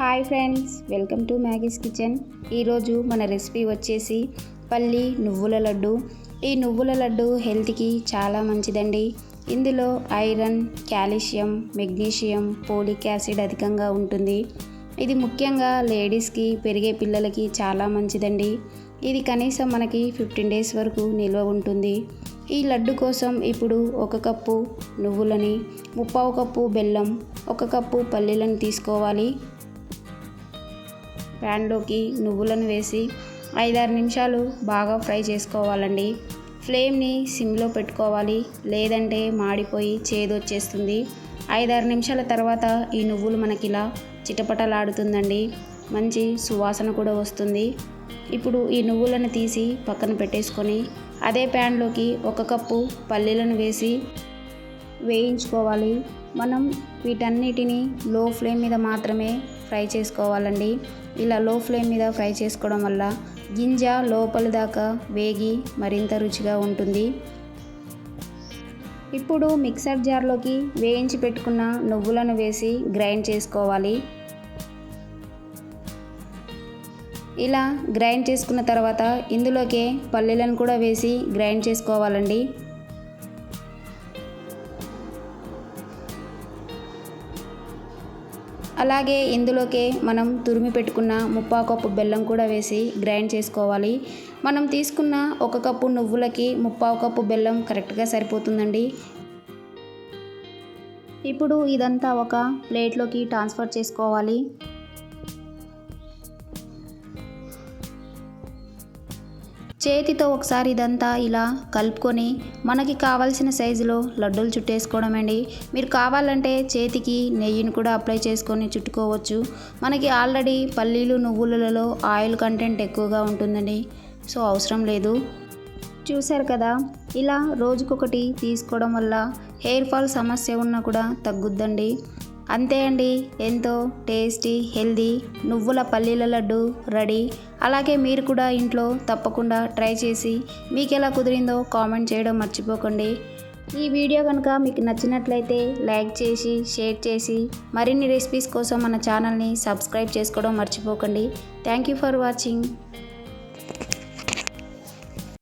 Hi friends welcome to Maggie's kitchen. ఈరోజు మన recipe వచ్చేసి పల్లి నువ్వుల లడ్డు. ఈ నువ్వుల లడ్డు హెల్త్కి చాలా మంచిదండి. ఇందులో iron calcium magnesium folic acid అధికంగా ఉంటుంది. ఇది ముఖ్యంగా లేడీస్కి పెరిగే పిల్లలకి చాలా మంచిదండి. ఇది కనీసం మనకి ఫిఫ్టీన్ డేస్ వరకు నిల్వ ఉంటుంది. ఈ లడ్డు కోసం ఇప్పుడు ఒక కప్పు నువ్వులని ముప్పావు కప్పు బెల్లం ఒక కప్పు పల్లీలను తీసుకోవాలి. ప్యాన్లోకి నువ్వులను వేసి ఐదారు నిమిషాలు బాగా ఫ్రై చేసుకోవాలండి. ఫ్లేమ్ని సిమ్లో పెట్టుకోవాలి. లేదంటే మాడిపోయి చేదొచ్చేస్తుంది. ఐదారు నిమిషాల తర్వాత ఈ నువ్వులు మనకి ఇలా చిటపటలాడుతుందండి. మంచి సువాసన కూడా వస్తుంది. ఇప్పుడు ఈ నువ్వులను తీసి పక్కన పెట్టేసుకొని అదే ప్యాన్లోకి ఒక కప్పు పల్లీలను వేసి వేయించుకోవాలి. మనం వీటన్నిటిని లో ఫ్లేమ్ మీద మాత్రమే ఫ్రై చేసుకోవాలండి. ఇలా లో ఫ్లేమ్ మీద ఫ్రై చేసుకోవడం వల్ల గింజ లోపలి దాకా వేగి మరింత రుచిగా ఉంటుంది. ఇప్పుడు మిక్సర్ జార్లోకి వేయించి పెట్టుకున్న నువ్వులను వేసి గ్రైండ్ చేసుకోవాలి. ఇలా గ్రైండ్ చేసుకున్న తర్వాత ఇందులోకే పల్లీలను కూడా వేసి గ్రైండ్ చేసుకోవాలండి. అలాగే ఇందులోకే మనం తురిమి పెట్టుకున్న ముప్పా కప్పు బెల్లం కూడా వేసి గ్రైండ్ చేసుకోవాలి. మనం తీసుకున్న ఒక కప్పు నువ్వులకి ముప్పావు కప్పు బెల్లం కరెక్ట్గా సరిపోతుందండి. ఇప్పుడు ఇదంతా ఒక ప్లేట్లోకి ట్రాన్స్ఫర్ చేసుకోవాలి. చేతితో ఒకసారి ఇదంతా ఇలా కలుపుకొని మనకి కావాల్సిన సైజులో లడ్డూలు చుట్టేసుకోవడం అండి మీరు కావాలంటే చేతికి నెయ్యిని కూడా అప్లై చేసుకొని చుట్టుకోవచ్చు. మనకి ఆల్రెడీ పల్లీలు నువ్వులలో ఆయిల్ కంటెంట్ ఎక్కువగా ఉంటుందండి. సో అవసరం లేదు. చూశారు కదా ఇలా రోజుకొకటి తీసుకోవడం వల్ల హెయిర్ ఫాల్ సమస్య ఉన్నా కూడా తగ్గుద్దండి. అంతే అండి. ఎంతో టేస్టీ హెల్దీ నువ్వుల పల్లీల లడ్డు రెడీ. అలాగే మీరు కూడా ఇంట్లో తప్పకుండా ట్రై చేసి మీకు ఎలా కుదిరిందో కామెంట్ చేయడం మర్చిపోకండి. ఈ వీడియో కనుక మీకు నచ్చినట్లయితే లైక్ చేసి షేర్ చేసి మరిన్ని రెసిపీస్ కోసం మన ఛానల్ని సబ్స్క్రైబ్ చేసుకోవడం మర్చిపోకండి. Thank you for watching.